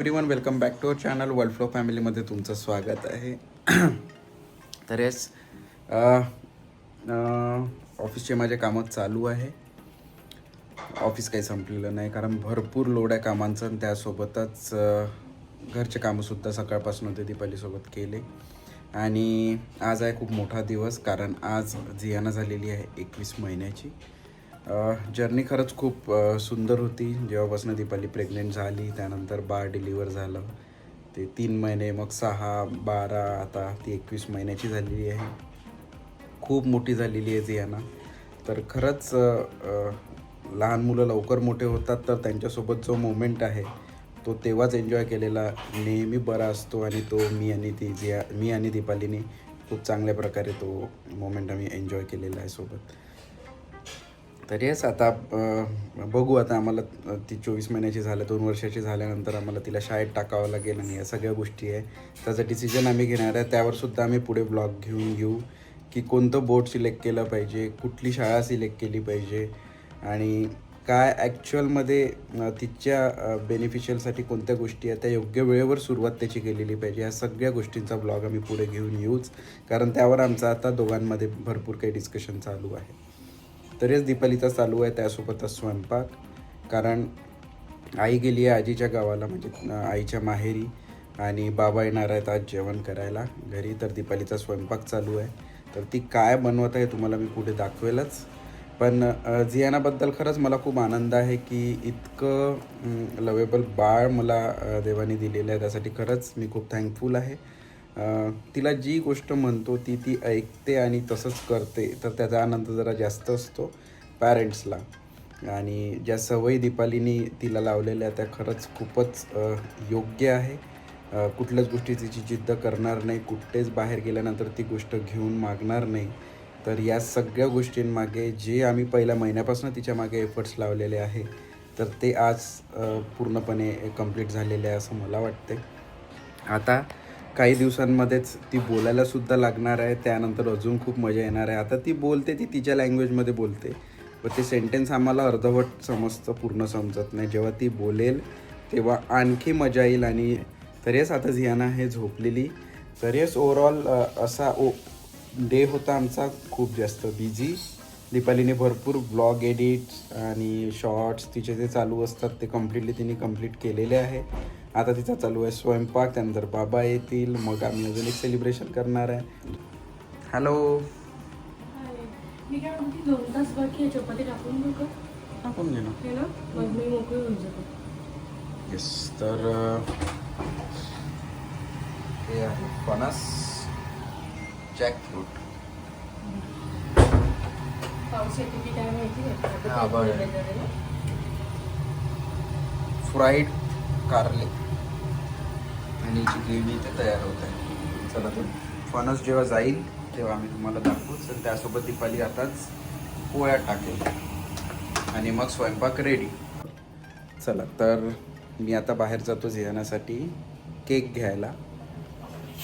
Everyone welcome back to our channel world flow फॅमिलीमध्ये तुमचं स्वागत आहे. तर येस ऑफिसचे माझे कामं चालू आहे. ऑफिस काही संपलेलं नाही कारण भरपूर लोड आहे कामांचं आणि त्यासोबतच घरचे कामंसुद्धा सकाळपासून ते दीपालीसोबत केले. आणि आज आहे खूप मोठा दिवस कारण आज झियाना झालेली आहे एकवीस महिन्याची. जर्नी खरंच खूप सुंदर होती. जेव्हापासून दीपाली प्रेग्नेंट झाली त्यानंतर बाळ डिलिव्हर झालं. ते तीन महिने मग सहा बारा आता ती एकवीस महिन्याची झालेली आहे. खूप मोठी झालेली आहे जियाना. तर खरंच लहान मुलं लवकर मोठे होतात तर त्यांच्यासोबत जो मोमेंट आहे तो तेव्हाच एन्जॉय केलेला नेहमी बरा असतो. आणि तो मी आणि ती जिया मी आणि दीपालीने खूप चांगल्या प्रकारे तो मोमेंट आम्ही एन्जॉय केलेला आहे सोबत. तर येस आता बघू आता आम्हाला ती चोवीस महिन्याची झालं दोन वर्षाची झाल्यानंतर आम्हाला तिला शाळेत टाकावं लागेल आणि या सगळ्या गोष्टी आहे. त्याचा डिसिजन आम्ही घेणार आहे. त्यावरसुद्धा आम्ही पुढे ब्लॉग घेऊन घेऊ की कोणतं बोर्ड सिलेक्ट केलं पाहिजे कुठली शाळा सिलेक्ट केली पाहिजे आणि काय ॲक्च्युअलमध्ये तिच्या बेनिफिशियलसाठी कोणत्या गोष्टी आहेत त्या योग्य वेळेवर सुरुवात त्याची केलेली पाहिजे. या सगळ्या गोष्टींचा ब्लॉग आम्ही पुढे घेऊन येऊच. कारण त्यावर आमचा आता दोघांमध्ये भरपूर काही डिस्कशन चालू आहे. तरीच दीपालीचा चालू आहे त्यासोबतच स्वयंपाक. कारण आई गेली आहे आजीच्या गावाला म्हणजे आईच्या माहेरी. आणि बाबा येणार आहेत आज जेवण करायला. घरी तर दीपालीचा स्वयंपाक चालू आहे. तर ती काय बनवत आहे तुम्हाला मी पुढे दाखवेलच. पण जियानाबद्दल खरंच मला खूप आनंद आहे की इतकं लवेबल बाळ मला देवाने दिलेलं आहे. त्यासाठी खरंच मी खूप थँकफुल आहे. तिला जी गोष्ट म्हणतो ती ती ऐकते आणि तसंच करते. तर त्याचा आनंद जरा जास्त असतो पॅरेंट्सला आणि ज्या सवयी दीपालीनी तिला लावलेल्या त्या खरंच खूपच योग्य आहे. कुठल्याच गोष्टी तिची जिद्द करणार नाही. कुठेच बाहेर गेल्यानंतर ती गोष्ट घेऊन मागणार नाही. तर या सगळ्या गोष्टींमागे जे आम्ही पहिल्या महिन्यापासून तिच्यामागे एफर्ट्स लावलेले आहे तर ते आज पूर्णपणे कंप्लीट झालेले आहे असं मला वाटते आता काही दिवसांमध्येच ती बोलायला सुद्धा लागणार आहे. त्यानंतर अजून खूप मजा येणार आहे. आता ती बोलते ती तिच्या लँग्वेजमध्ये बोलते. व ते सेंटेन्स आम्हाला अर्धवट समजतं पूर्ण समजत नाही. जेव्हा ती बोलेल तेव्हा आणखी मजा येईल आणि तरीच आता झियाना हे झोपलेली. तरीच ओव्हरऑल असा ओ डे होता आमचा. खूप जास्त बिझी दीपालीने भरपूर ब्लॉग एडिट्स आणि शॉर्ट्स तिचे जे चालू असतात ते कम्प्लिटली तिने कंप्लीट केलेले आहे. आता तिचा चालू आहे स्वयंपाक त्यानंतर बाबा येतील मग आम्ही अजून एक सेलिब्रेशन करणार आहे. हॅलो मी काय म्हणते दोन तास बाकी आहे चपाती टाकून बघ आपण घे ना. ना मग मी मोकळी होऊन जातो. येस तर हे आहे फणस जॅकफ्रूट पाऊस येतो की काय माहिती? नाही बरं. फ्राईड कारले. आणि जी ग्रेव्ही इथे तयार होत आहे. चला तर फणस जेव्हा जाईल तेव्हा आम्ही तुम्हाला दाखवू. तर त्यासोबत दीपाली आताच पोळ्या टाकेल. आणि मग स्वयंपाक रेडी चला तर मी आता बाहेर जातो जेवणासाठी. केक घ्यायला.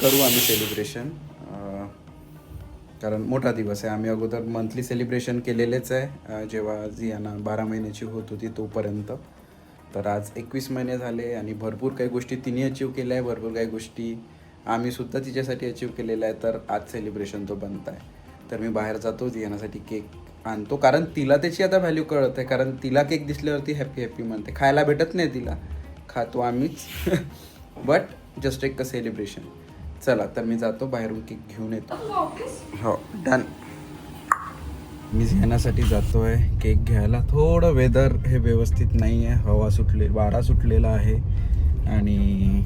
करू आम्ही सेलिब्रेशन कारण मोठा दिवस आहे. आम्ही अगोदर मंथली सेलिब्रेशन केलेलेच आहे. जेव्हा जियाना बारा महिन्याची होत होती तोपर्यंत. तर आज एकवीस महिने झाले आणि भरपूर काही गोष्टी तिने अचीव केल्या आहे भरपूर काही गोष्टी आम्ही सुद्धा तिच्यासाठी अचीव केलेल्या आहे तर आज सेलिब्रेशन तो बनत आहे. तर मी बाहेर जातो जियानासाठी केक आणतो. कारण तिला त्याची आता व्हॅल्यू कळत आहे कारण तिला केक दिसल्यावरती हॅपी हॅपी म्हणते. खायला भेटत नाही तिला. खातो आम्हीच. बट जस्ट एक सेलिब्रेशन चला तर मी जातो बाहेरून केक घेऊन येतो. हो डन मी घेण्यासाठी जातोय. केक घ्यायला थोडं वेदर हे व्यवस्थित नाही आहे हवा सुटले वारा सुटलेला आहे. आणि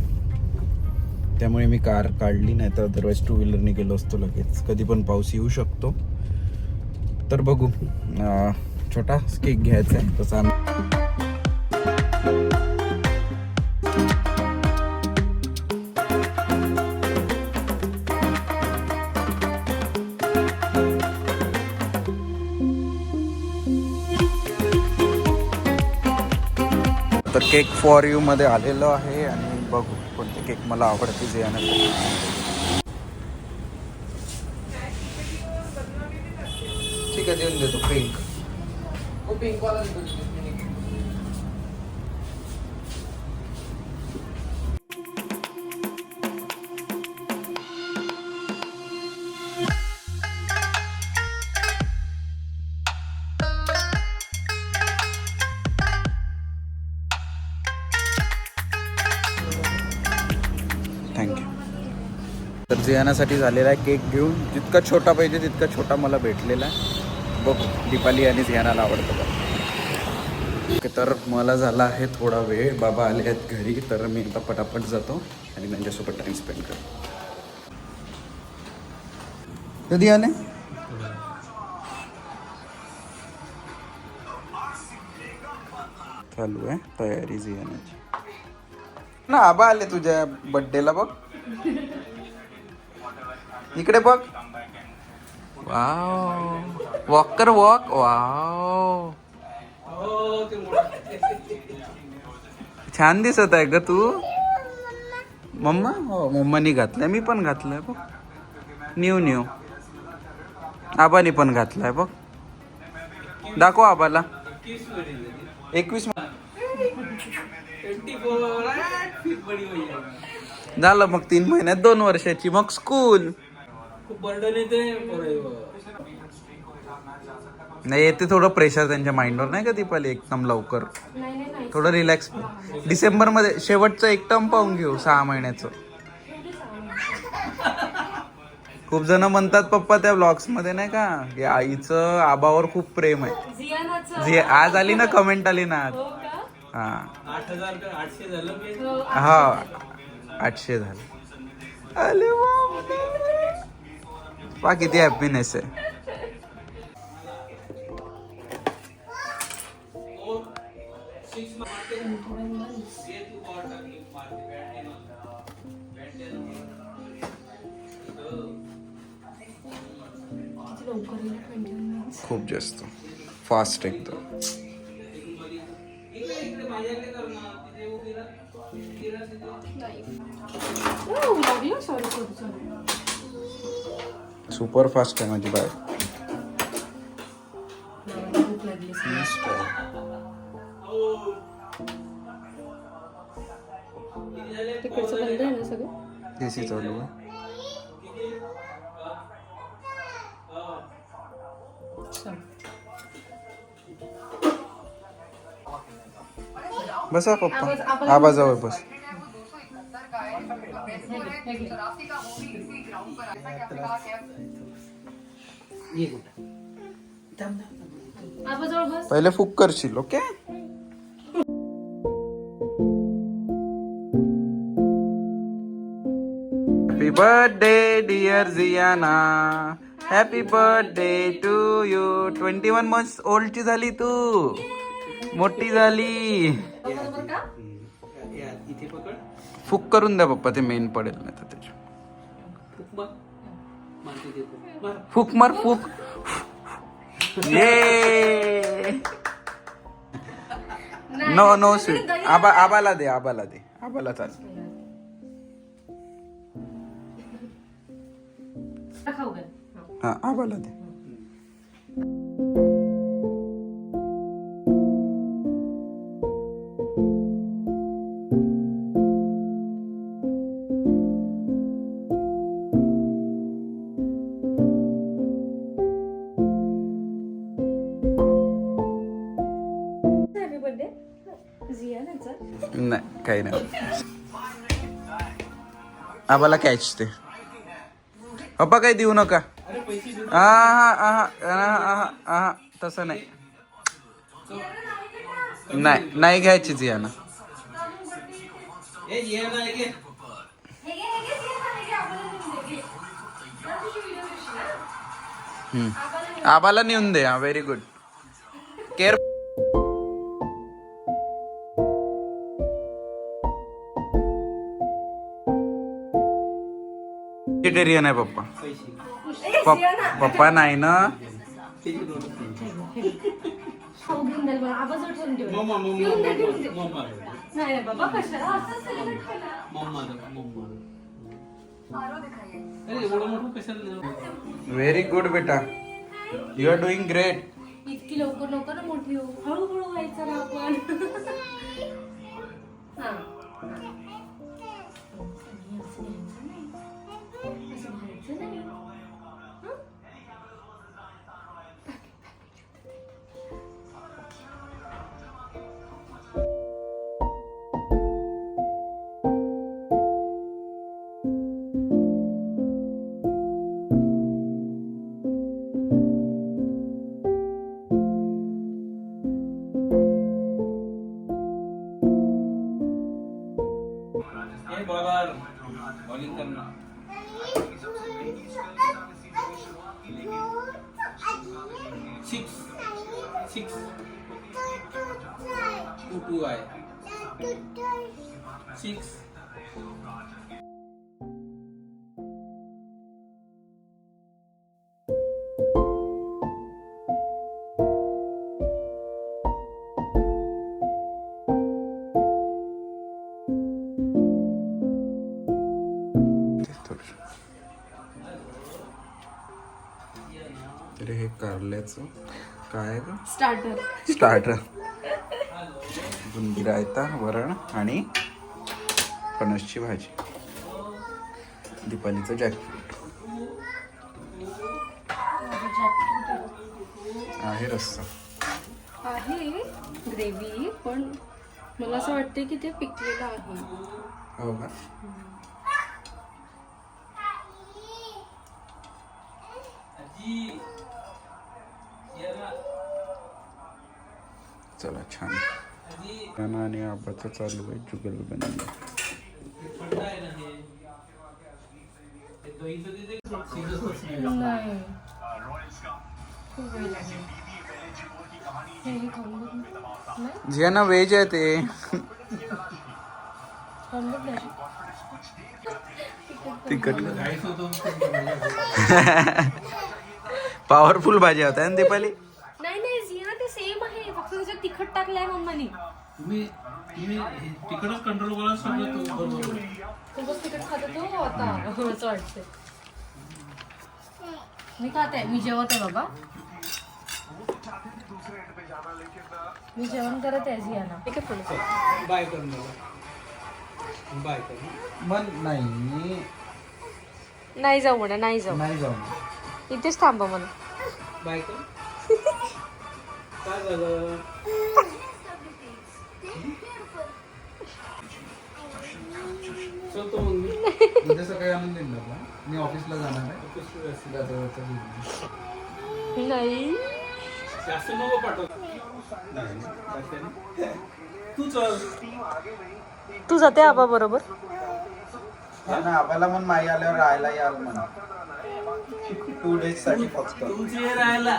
त्यामुळे मी कार काढली नाही तर अदरवाईज टू व्हीलरने गेलो असतो लगेच. कधी पण पाऊस येऊ शकतो. तर बघू. छोटा केक घ्यायचा आहे. तसा आम्ही केक फॉर यू मध्ये आलेलो आहे आणि बघू कोणते केक मला आवडते जे आणि ठीक आहे देऊन देतो पिंक पिंक जियानासाठी झालेला आहे केक घेऊन जितका छोटा पाहिजे तितका छोटा मला भेटलेला आहे. बघ दीपाली आणि जियानाला आवडतं का ओके तर मला झाला आहे थोडा वेळ. बाबा आले आहेत घरी तर मी आता पटापट जातो आणि त्यांच्यासोबत टाईम स्पेंड करतो. कधी आले? चालू आहे तयारी जियानाची ना आबा आले तुझ्या बड्डेला बघ. इकडे बघ. वाव. Walker walk. वाव. छान दिसत आहे ग तू. मम्मा? हो मम्मानी घातलंय. मी पण घातलंय बघ. New new. आबानी पण घातलाय बघ. दाखव आबाला. एकवीस झालं मग तीन महिन्यात दोन वर्षाची. मग स्कूल खूप बर्डन येते पोरांवर. नाही येते थोडं प्रेशर त्यांच्या माइंडवर नाही का दीपाली? एकदम लवकर. नाही नाही नाही. थोडं रिलॅक्स डिसेंबरमध्ये शेवटचं एक टर्म पाहून घेऊ सहा महिन्याचं. खूप जण म्हणतात पप्पा त्या ब्लॉग्समध्ये नाही का की आईचं आबावर खूप प्रेम आहे. जियानाचं. जी आज आली ना कमेंट आली ना आज. हो हा. हो हा आठशे झाले. अरे बापरे. पहा किती हॅपीनेस आहे किती लवकर येईल ट्वेंटी मिनिट्स खूप जास्त फास्ट एकदम लागलं sorry sorry sorry super fast आहे माझी बाय. ना सगळं? एसी चालू आहे. बसा पप्पा. आबाजवळ बस. आबाजवळ बस पहिले फुक करशील okay? Happy birthday dear Jiana happy birthday to you twenty one months ओल्डची झाली तू. मोठी झाली. फुक करून द्या पप्पा ते मेन पडेल नाही फुक. मार. फुक ये नो नो स्वीट आबा आबाला दे आबाला दे आबाला चाल. हा आबाला दे आबाला कॅच ते पप्पा काही देऊ नका. आहा, आहा, तसं नाही. नाही नाही घ्यायची जियाना. ए, ये ना. आबाला नेऊन दे. हा व्हेरी गुड मम्मा अरे एवढं मोठं कशाला देऊ? व्हेरी गुड बेटा. यू आर डुईंग ग्रेट इतकी लवकर नको ना मोठी हो हळूहळू व्हायचं ना आपण. हा. six. Six. Two two six. कारल्याचं? काय आहे स्टार्टर. स्टार्टर. बुंदी रायता वरण आणि फणसची भाजी. दीपालीचं जॅकफ्रूट. आहे रस्सा. आहे ग्रेव्ही पण मला असं वाटतं की ते पिकलेलं आहे. हो का? चला छान. गाणं आणि आबाचं चालू आहे जुगल ते ते- ते? जे ना व्हेज आहे ते. पण पॉवरफुल भाजी होता ना दीपाली? नाही नाही जिया ते सेम आहे फक्त त्याच्यात तिखट टाकलंय मम्मानी. तुम्ही तुम्ही हे तिकडच कंट्रोल करा सगळं तो बरोबर तो बस तिखट खात तो आता. असं वाटतंय. मी खात आहे मी जेवत आहे बाबा. मी जेवण करत आहे जियाना. ठीक आहे पुढे. बाय कर मला. बाय कर. मन नाही नाही जाऊ म्हणा नाही जाऊ. नाही जाऊ इथेच थांबा मला बाय कर. काय झालं? चलतो मग मी. उद्या सकाळी आणून देईन ना? मी ऑफिसला जाणार आहे. जास्त business. नाही. नको पाठव. जास्त नाही. तू चल. तू जाते आबा बरोबर? ना आबाला मन माई आल्यावर राहायला याल म्हणा. टू डेजसाठी फक्त. तुमचे राहायला.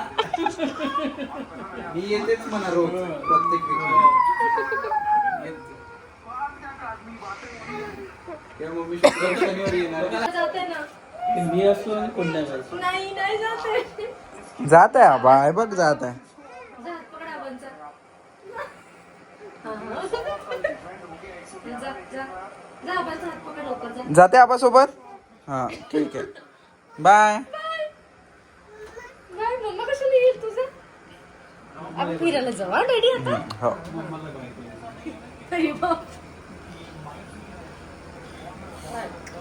मी येतेच म्हणा रोज प्रत्येक weekend. तेव्हा मम्मी शुक्रवार शनिवारी येणार जाते ना. मी असतो आणि कोण नाही पाहिजे नाही नाही जाते. जात आहे आबा बघ जात आहे. जा हात पकड आबांचा. हा, हा. जा जा. जा आबांचा हात पकड लवकर जा. जाते आबा सोबत? हा ठीक आहे. बाय. काय मम्मा कशाला येईल तुझं? आपण फिरायला जाऊ हा डॅडी आता? हो. अरे बाप.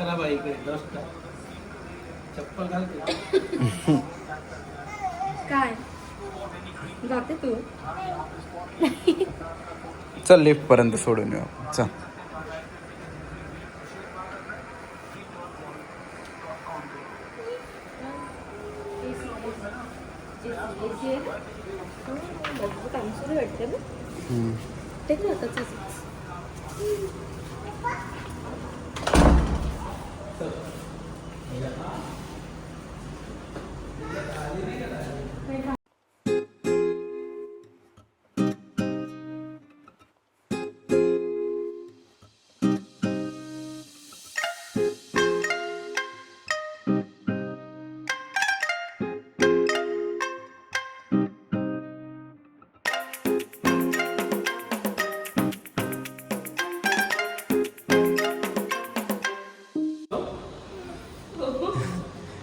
चला बाई इकडे दस चप्पल घालते काय? जाते तू? चल लिफ्ट पर्यंत सोडून येऊ. चल.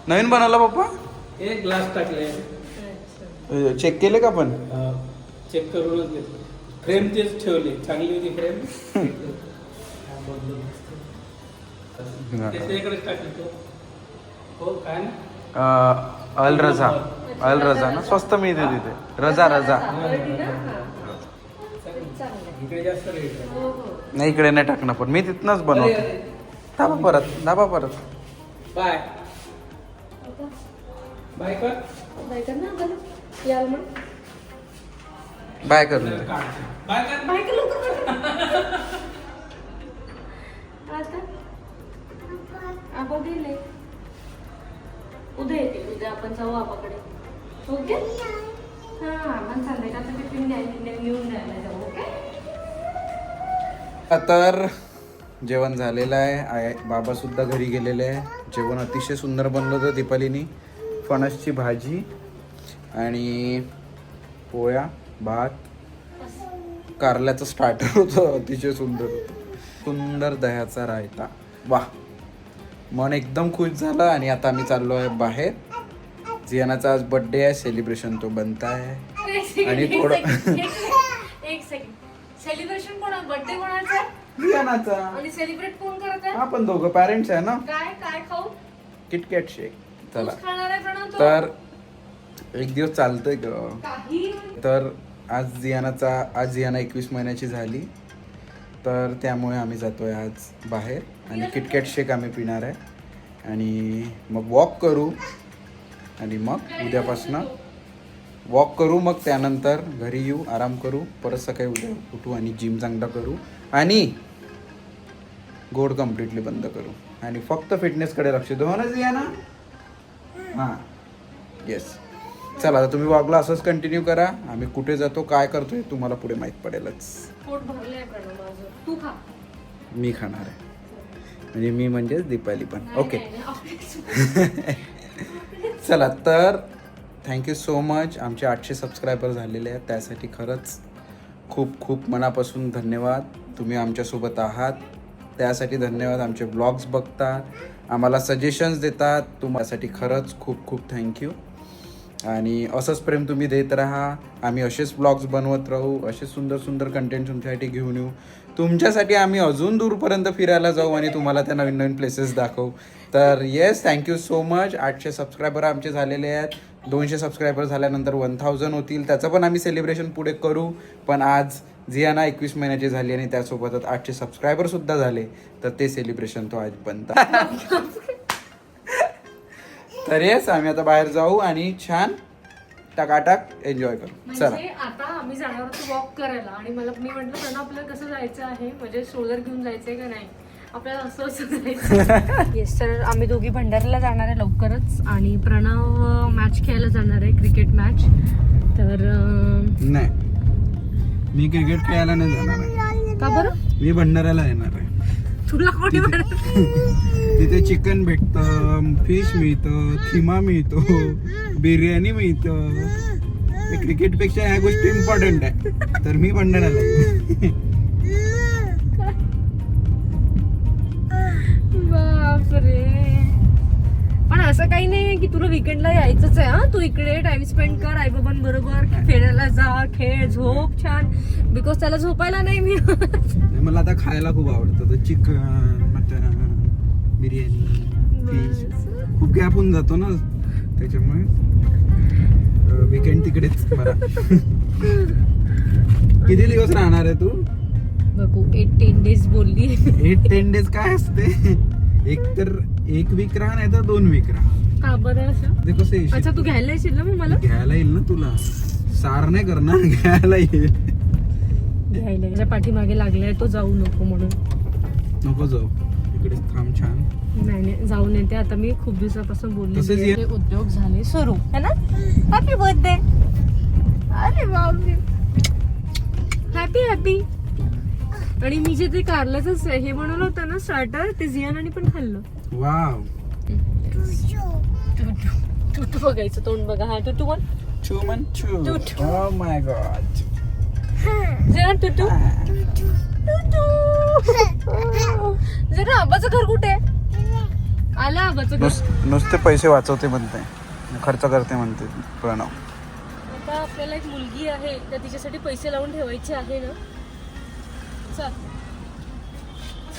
नवीन बनवला पप्पा? एक ग्लास टाकले चेक केले का पण? चेक करूनच घेतलं. फ्रेम तेच ठेवली. चांगली होती फ्रेम टाकली तो. हो काय ना? अल रजा. अल रजा ना? स्वस्त मिळते तिथे. रजा रजा. इकडे जास्त रेट आहे. हो हो नाही इकडे नाही टाकणं पण. मी तिथनच बनवतो. दाबा परत. दाबा परत. बाय. बाय कर. बाय कर ना आबाला. याल मग. बाय करून दे बाय कर. बाय कर लवकर आता? आबा गेले. उद्या येते उद्या आपण जाऊ आबाकडे ओके? हा आपण संध्याकाळचं टिफिन द्यायला घेऊन द्यायला जाऊ ओके? तर जेवण झालेलं आहे. आय बाबा सुद्धा घरी गेलेले आहे. जेवण अतिशय सुंदर बनलं होतं दीपालीनी. फणसची भाजी आणि पोळ्या भात. कारल्याचं स्टार्टर होतं अतिशय सुंदर होतं. सुंदर दह्याचा रायता. वा मन एकदम खुश झालं आणि आता आम्ही चाललो आहे बाहेर. जियानाचा आज बड्डे आहे सेलिब्रेशन तो बनत आहे. आणि थोडं एक सेकंड सेलिब्रेशन कोणा बर्थडे कोणाचा आहे? जियानाचा. आणि सेलिब्रेट कोण करत आहे? आपण दोघं पॅरेंट्स आहे ना? काय काय खाऊ? किटकॅट शेक चला? तर एक दिवस चालतंय ग. तर आज जियानाचा आज जियाना एकवीस महिन्याची झाली. तर त्यामुळे आम्ही जातोय आज बाहेर. आणि किटकॅट शेक आम्ही पिणार आहे. आणि मग वॉक करू. आणि मग उद्यापासनं वॉक करू. मग त्यानंतर घरी येऊ आराम करू. परत सकाळी उद्या उठू आणि जिम चांगला करू. आणि गोड कम्प्लिटली बंद करू. आणि फक्त फिटनेसकडे लक्ष देऊ. हो ना जियाना? हां. येस चला आता तुम्ही वॉकला असंच कंटिन्यू करा. आम्ही कुठे जातो काय करतो हे तुम्हाला पुढे माहीत पडेलच. पोट भरलंय प्रणव माझं? तू खा. मी खाणार आहे. म्हणजे मी म्हणजेच दीपाली पण. नाही, ओके नाही, नाही. चला तर थँक्यू सो मच आमचे आठशे सबस्क्रायबर झालेले आहेत. त्यासाठी खरंच खूप खूप मनापासून धन्यवाद. तुम्ही आमच्यासोबत आहात. त्यासाठी धन्यवाद. आमचे ब्लॉग्स बघतात आम्हाला सजेशन्स देतात. तुम्हासाठी खरंच खूप खूप थँक्यू आणि असंच प्रेम तुम्ही देत राहा. आम्ही असेच ब्लॉग्स बनवत राहू. असे सुंदर सुंदर कंटेंट तुमच्यासाठी घेऊन येऊ. तुमच्यासाठी आम्ही अजून दूरपर्यंत फिरायला जाऊ आणि तुम्हाला त्या नवीन नवीन प्लेसेस दाखवू. तर yes thank you so much आठशे सबस्क्रायबर आमचे झालेले आहेत. दोनशे सबस्क्रायबर झाल्यानंतर वन थाउजंड होतील. त्याचं पण आम्ही सेलिब्रेशन पुढे करू. पण आज जियाना एकवीस महिन्याची झाली आणि त्यासोबतच आठशे सबस्क्रायबरसुद्धा झाले. तर ते सेलिब्रेशन तो आज बनतात तर येस आम्ही आता बाहेर जाऊ आणि छान टाकाटाक एन्जॉय करू. चला. म्हणजे आता आम्ही जाणार होतो वॉक करायला आणि मला मी म्हटलं प्रणव आपल्याला कसं जायचं आहे? म्हणजे शोल्डर घेऊन जायचंय का नाही? आपल्याला असं असं जायचं येस तर आम्ही दोघी भंडाऱ्याला जाणार आहे लवकरच आणि प्रणव मॅच खेळायला जाणार आहे क्रिकेट मॅच तर अं, नाही. मी क्रिकेट खेळायला नाही जाणार आहे. का बरं? मी भंडाऱ्याला येणार आहे. तुला कोणी तिथे चिकन भेटतं फिश मिळतं खिमा मिळतो बिर्याणी मिळतं. क्रिकेटपेक्षा ह्या गोष्टी इम्पॉर्टंट आहे. तर मी भंडाऱ्याला. बापरे. पण असं काही नाही की तुला विकेंडला यायचंच आहे हा? तू इकडे टाइम स्पेंड कर आईबाबांबरोबर फिरायला जा खेळ झोप छान. बिकॉज त्याला झोपायला नाही मी मला आता खायला खूप आवडतं. चिकन मटन बिर्याणी फिश खूप गॅप होऊन जातो ना त्याच्यामुळे. विकेंड तिकडेच किती दिवस राहणार आहे तू? बघू एट टेन डेज बोलली. एट टेन डेज काय असते? एक तर एक वीक राहा नाही तर दोन वीक राहा. का बरं असं? ते कसं येशील अच्छा तू घ्यायला येशील ना मग मला? घ्यायला येईल ना तुला. सार नाही करणार घ्यायला येईल. घ्यायला त्याच्या पाठीमागे लागलाय तो जाऊ नको म्हणून. नको जाऊ. इकडे थांब छान. नाही नाही जाऊन येते. आता मी खूप दिवसापासून बोलली तसेच ये- उद्योग झाले सुरू. है ना? हॅपी बर्थडे अरे बापरे हॅपी हॅपी आणि मी जे ते कारल्याचं हे बनवलं होतं ना स्टार्टर ते जियानाने पण खाल्लं. वाव. टुटू बघायचं तोंड बघा. हा टुटू पण चू मन चू Tutu. ओ माय गॉड जरा टुटू टुटू जरा आबाचं घर कुठे? आहे? आलं आबाचं घर. नुसते पैसे वाचवते म्हणते. खर्च करते म्हणते प्रणव. आता आपल्याला एक मुलगी आहे. तर तिच्यासाठी पैसे लावून ठेवायचे आहे ना. चल.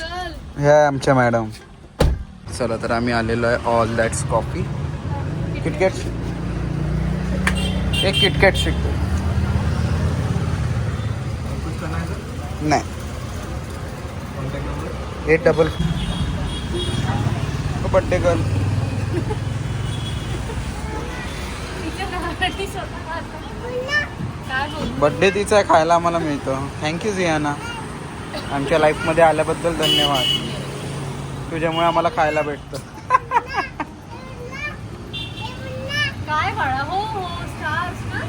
चल. ह्या आमच्या मॅडम. चला तर आम्ही आलेलो आहे ऑल दॅट्स कॉफी किटकॅट एक किटकॅट शिकतो. नाही. Eight double birthday girl birthday तिचा आहे, खायला आम्हाला मिळतं. थँक्यू जियाना आमच्या लाईफमध्ये आल्याबद्दल धन्यवाद. तुझ्यामुळे आम्हाला खायला भेटतं. काय बाळा हो हो स्टार्स ना?